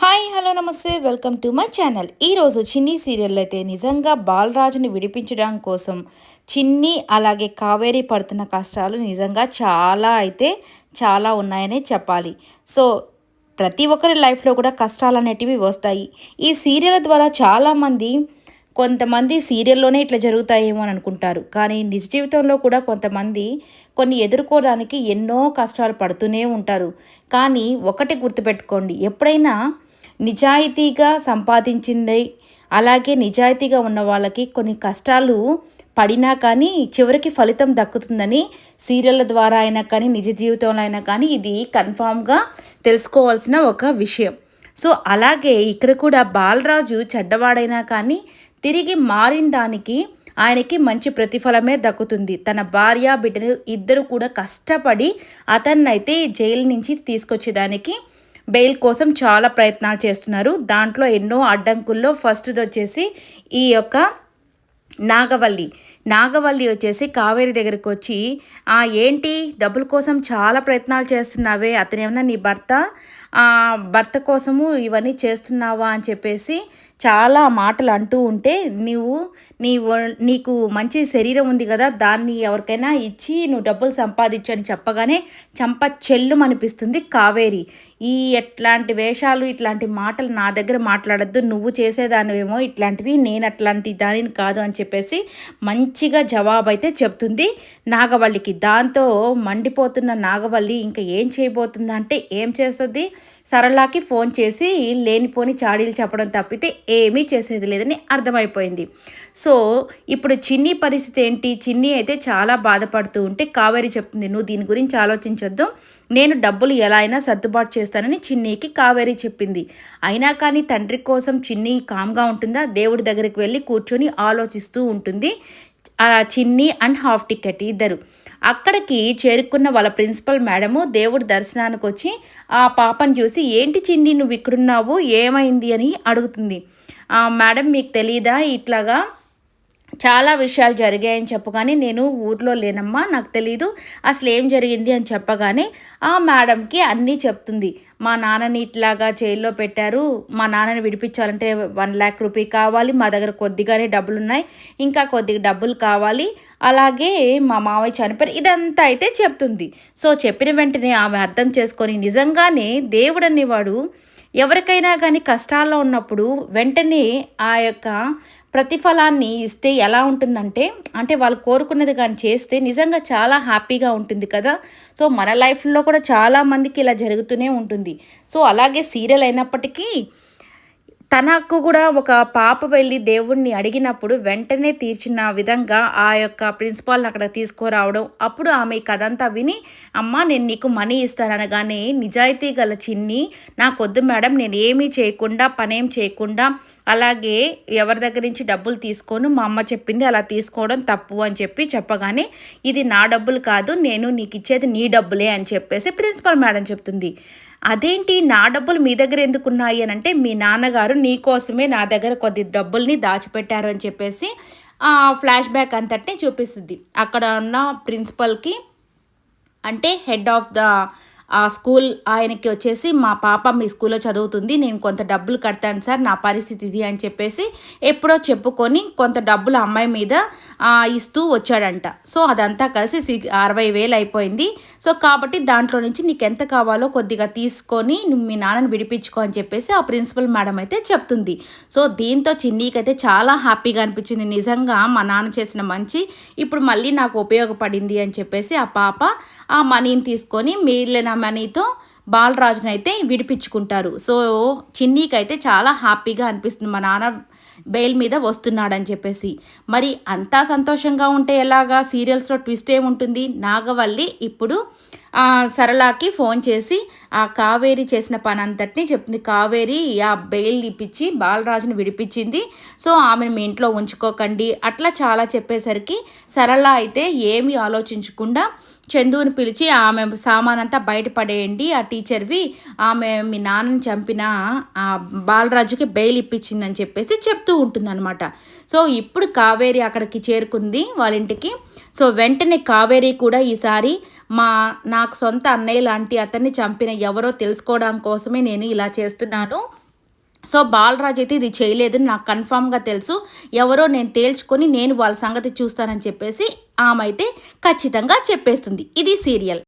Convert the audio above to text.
Hi hello namaste. Welcome to my channel. ఈరోజు Chinni serial అయితే నిజంగా బాలరాజుని విడిపించడం కోసం చిన్ని అలాగే కావేరి పడుతున్న కష్టాలు నిజంగా చాలా అయితే చాలా ఉన్నాయని చెప్పాలి. సో ప్రతి ఒక్కరి లైఫ్లో కూడా కష్టాలు అనేటివి వస్తాయి. ఈ సీరియల్ ద్వారా చాలామంది కొంతమంది సీరియల్లోనే ఇట్లా జరుగుతాయేమో అని అనుకుంటారు. కానీ నిజ జీవితంలో కూడా కొంతమంది కొన్ని ఎదుర్కోవడానికి ఎన్నో కష్టాలు పడుతూనే ఉంటారు. కానీ ఒకటి గుర్తుపెట్టుకోండి. ఎప్పుడైనా నిజాయితీగా సంపాదించింది. అలాగే నిజాయితీగా ఉన్న వాళ్ళకి కొన్ని కష్టాలు పడినా కానీ చివరికి ఫలితం దక్కుతుందని సీరియళ్ళ ద్వారా అయినా కానీ నిజ జీవితంలో అయినా కానీ ఇది కన్ఫామ్గా తెలుసుకోవాల్సిన ఒక విషయం. సో అలాగే ఇక్కడ కూడా బాలరాజు చెడ్డవాడైనా కానీ తిరిగి మారిన దానికి ఆయనకి మంచి ప్రతిఫలమే దక్కుతుంది. తన భార్య బిడ్డలు ఇద్దరు కూడా కష్టపడి అతన్నైతే జైలు నుంచి తీసుకొచ్చేదానికి బెయిల్ కోసం చాలా ప్రయత్నాలు చేస్తున్నారు. దాంట్లో ఎన్నో అడ్డంకుల్లో ఫస్ట్ది వచ్చేసి ఈ యొక్క నాగవల్లి. నాగవల్లి వచ్చేసి కావేరి దగ్గరికి వచ్చి ఆ ఏంటి? డబ్బుల కోసం చాలా ప్రయత్నాలు చేస్తున్నావే. అతనేమన్నా నీ భర్త? భర్త కోసము ఇవన్నీ చేస్తున్నావా? అని చెప్పేసి చాలా మాటలు అంటూ ఉంటే నీవు నీ నీకు మంచి శరీరం ఉంది కదా దాన్ని ఎవరికైనా ఇచ్చి నువ్వు డబ్బులు సంపాదించు అని చెప్పగానే చంప చెల్లు అనిపిస్తుంది కావేరి. ఈ ఎట్లాంటి వేషాలు ఇట్లాంటి మాటలు నా దగ్గర మాట్లాడద్దు నువ్వు చేసేదానివేమో ఇట్లాంటివి నేను అట్లాంటి దానిని కాదు అని చెప్పేసి మంచిగా జవాబు అయితే చెప్తుంది నాగవల్లికి. దాంతో మండిపోతున్న నాగవల్లి ఇంకా ఏం చేయబోతుందంటే ఏం చేస్తుంది? సరళాకి ఫోన్ చేసి లేనిపోని చాడీలు చెప్పడం తప్పితే ఏమీ చేసేది లేదని అర్థమైపోయింది. సో ఇప్పుడు చిన్ని పరిస్థితి ఏంటి? చిన్ని అయితే చాలా బాధపడుతూ ఉంటే కావేరి చెప్తుంది నువ్వు దీని గురించి ఆలోచించొద్దు. నేను డబ్బులు ఎలా అయినా సర్దుబాటు చేస్తానని చిన్నీకి కావేరి చెప్పింది. అయినా కానీ తండ్రి కోసం చిన్ని కామ్గా ఉంటుందా? దేవుడి దగ్గరికి వెళ్ళి కూర్చొని ఆలోచిస్తూ ఉంటుంది. చిన్ని అండ్ హాఫ్ టికెట్ ఇద్దరు. అక్కడికి చేరుకున్న వాళ్ళ ప్రిన్సిపల్ మేడము దేవుడి దర్శనానికి వచ్చి ఆ పాపను చూసి ఏంటి చిన్ని నువ్వు ఇక్కడున్నావు? ఏమైంది? అని అడుగుతుంది. మేడం మీకు తెలీదా? ఇట్లాగా చాలా విషయాలు జరిగాయని చెప్పగానే నేను ఊర్లో లేనమ్మా నాకు తెలీదు. అసలు ఏం జరిగింది అని చెప్పగానే ఆ మేడంకి అన్నీ చెప్తుంది. మా నాన్నని ఇట్లాగా జైల్లో పెట్టారు. మా నాన్నని విడిపించాలంటే వన్ ల్యాక్ రూపీ కావాలి. మా దగ్గర కొద్దిగానే డబ్బులు ఉన్నాయి ఇంకా కొద్దిగా డబ్బులు కావాలి. అలాగే మా మావయ్య చనిపోయారు. ఇదంతా అయితే చెప్తుంది. సో చెప్పిన వెంటనే ఆమె అర్థం చేసుకొని నిజంగానే దేవుడు అనేవాడు ఎవరికైనా కానీ కష్టాల్లో ఉన్నప్పుడు వెంటనే ఆ యొక్క ప్రతిఫలాన్ని ఇస్తే ఎలా ఉంటుందంటే అంటే వాళ్ళు కోరుకున్నది కానీ చేస్తే నిజంగా చాలా హ్యాపీగా ఉంటుంది కదా. సో మన లైఫ్లో కూడా చాలామందికి ఇలా జరుగుతూనే ఉంటుంది. సో అలాగే సీరియల్ అయినప్పటికీ తనకు కూడా ఒక పాప వెళ్ళి దేవుణ్ణి అడిగినప్పుడు వెంటనే తీర్చిన విధంగా ఆ యొక్క ప్రిన్సిపాల్ని అక్కడ తీసుకురావడం. అప్పుడు ఆమె కథంతా విని అమ్మ నేను నీకు మనీ ఇస్తాననగానే నిజాయితీ గల చిన్ని నాకొద్దు మేడం నేను ఏమీ చేయకుండా పనేం చేయకుండా అలాగే ఎవరి దగ్గర నుంచి డబ్బులు తీసుకోను మా అమ్మ చెప్పింది అలా తీసుకోవడం తప్పు అని చెప్పి చెప్పగానే ఇది నా డబ్బులు కాదు నేను నీకు ఇచ్చేది నీ డబ్బులే అని చెప్పేసి ప్రిన్సిపల్ మేడం చెప్తుంది. అదేంటి నా డబ్బులు మీ దగ్గర ఎందుకున్నాయి అని అంటే మీ నాన్నగారు నీకోసమే నా దగ్గర కొద్ది డబ్బుల్ని దాచిపెట్టారు అని చెప్పేసి ఫ్లాష్ బ్యాక్ అంతటిని చూపిస్తుంది. అక్కడ ఉన్న ప్రిన్సిపల్కి అంటే హెడ్ ఆఫ్ ద ఆ స్కూల్ ఆయనకి వచ్చేసి మా పాప మీ స్కూల్లో చదువుతుంది నేను కొంత డబ్బులు కడతాను సార్ నా పరిస్థితి ఇది అని చెప్పేసి ఎప్పుడో చెప్పుకొని కొంత డబ్బులు అమ్మాయి మీద ఇస్తూ వచ్చాడంట. సో అదంతా కలిసి సి అరవై వేలు అయిపోయింది. సో కాబట్టి దాంట్లో నుంచి నీకు ఎంత కావాలో కొద్దిగా తీసుకొని మీ నాన్నని విడిపించుకో అని చెప్పేసి ఆ ప్రిన్సిపల్ మేడం అయితే చెప్తుంది. సో దీంతో చిన్నీకైతే చాలా హ్యాపీగా అనిపించింది. నిజంగా మా నాన్న చేసిన మంచి ఇప్పుడు మళ్ళీ నాకు ఉపయోగపడింది అని చెప్పేసి ఆ పాప ఆ మనీని తీసుకొని మిగిలిన మనీతో బాలరాజుని అయితే విడిపించుకుంటారు. సో చిన్నీకి అయితే చాలా హ్యాపీగా అనిపిస్తుంది. మా నాన్న బెయిల్ మీద వస్తున్నాడని చెప్పేసి. మరి అంతా సంతోషంగా ఉంటే ఎలాగా? సీరియల్స్లో ట్విస్ట్ ఏముంటుంది? నాగవల్లి ఇప్పుడు సరళకి ఫోన్ చేసి ఆ కావేరి చేసిన పని అంతటిని చెప్తుంది. కావేరి ఆ బెయిల్ ఇప్పించి బాలరాజుని విడిపించింది. సో ఆమెను మీ ఇంట్లో ఉంచుకోకండి. అట్లా చాలా చెప్పేసరికి సరళ అయితే ఏమీ ఆలోచించకుండా చందుని పిలిచి ఆమె సామాన్ అంతా బయటపడేయండి ఆ టీచర్వి. ఆమె మీ నాన్నని చంపిన ఆ బాలరాజుకి బెయిల్ ఇప్పించిందని చెప్పేసి చెప్తూ ఉంటుందన్నమాట. సో ఇప్పుడు కావేరి అక్కడికి చేరుకుంది వాళ్ళ ఇంటికి సో వెంటనే కావేరి కూడా ఈసారి మా నాకు సొంత అన్నయ్య లాంటి అతన్ని చంపిన ఎవరో తెలుసుకోవడం కోసమే నేను ఇలా చేస్తున్నాను. సో బాలరాజ్ అయితే ఇది చేయలేదని నాకు కన్ఫామ్గా తెలుసు. ఎవరో నేను తేల్చుకొని నేను వాళ్ళ సంగతి చూస్తానని చెప్పేసి ఆమె అయితే ఖచ్చితంగా చెప్పేస్తుంది. ఇది సీరియల్.